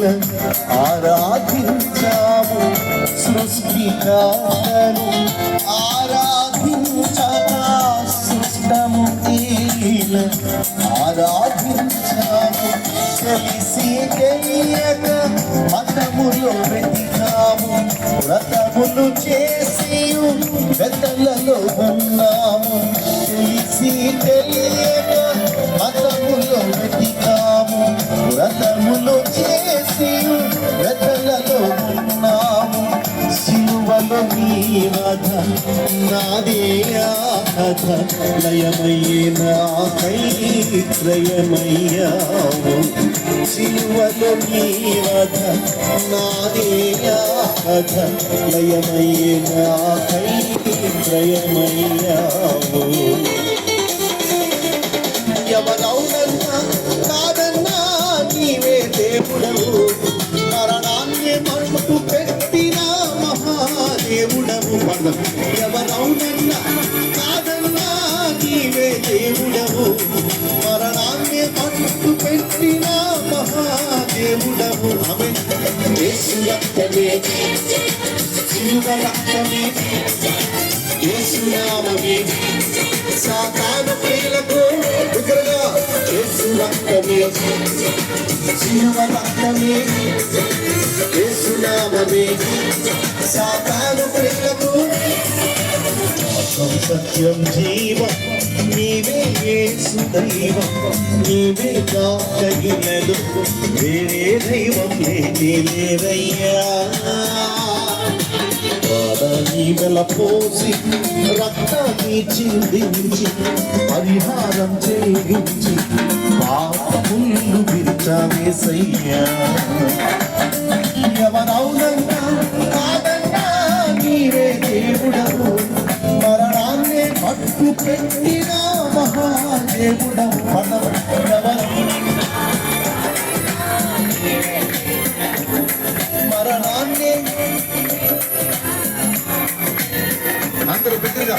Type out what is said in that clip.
నీల ఆరాధించాము సృష్టికారను ఆరాధించగా సృష్టము నీల ఆరాధించాము. తెలిసి తెలియక మతములో వెతికాము వ్రతములు చేసి వెతలలో ఉన్నాము. తెలిసి తెలియక నీ వధ నాదే ఆధ లయమైన కైత్రయమయ్యావు సిలువలో నీ వధ నాదే ఆధ లయమైన కైత్రయమయ్యావు మహాదేవుడవు ఎవరవునన్నా కాదన్నా నీవే దేవుడవు. మరణాన్ని మరుపు పెట్టిన మహాదేవుడవు. ఆమె యేసు రక్తమే. శిలువ రక్తమే. యేసు సాతాను ప్రియులకు బిగ్గరగా యేసు రక్తమే. శిలువ రక్తమే. సాతాను ప్రియులకు మార్గం సత్యం జీవం. నీవే యేసు దైవం. నీవే కాగగినదు వేరే దైవం లేని లేరయ్యా పాదాన్ని వెలపోసి రక్తాన్ని చిందించి పరిహారం చేయించి పాపములు విరిచావేసయ్యా పట్టు పెట్టిన మహాదేవుడవు మనం ఎవరు మరణాన్ని అందరూ బిడ్డగా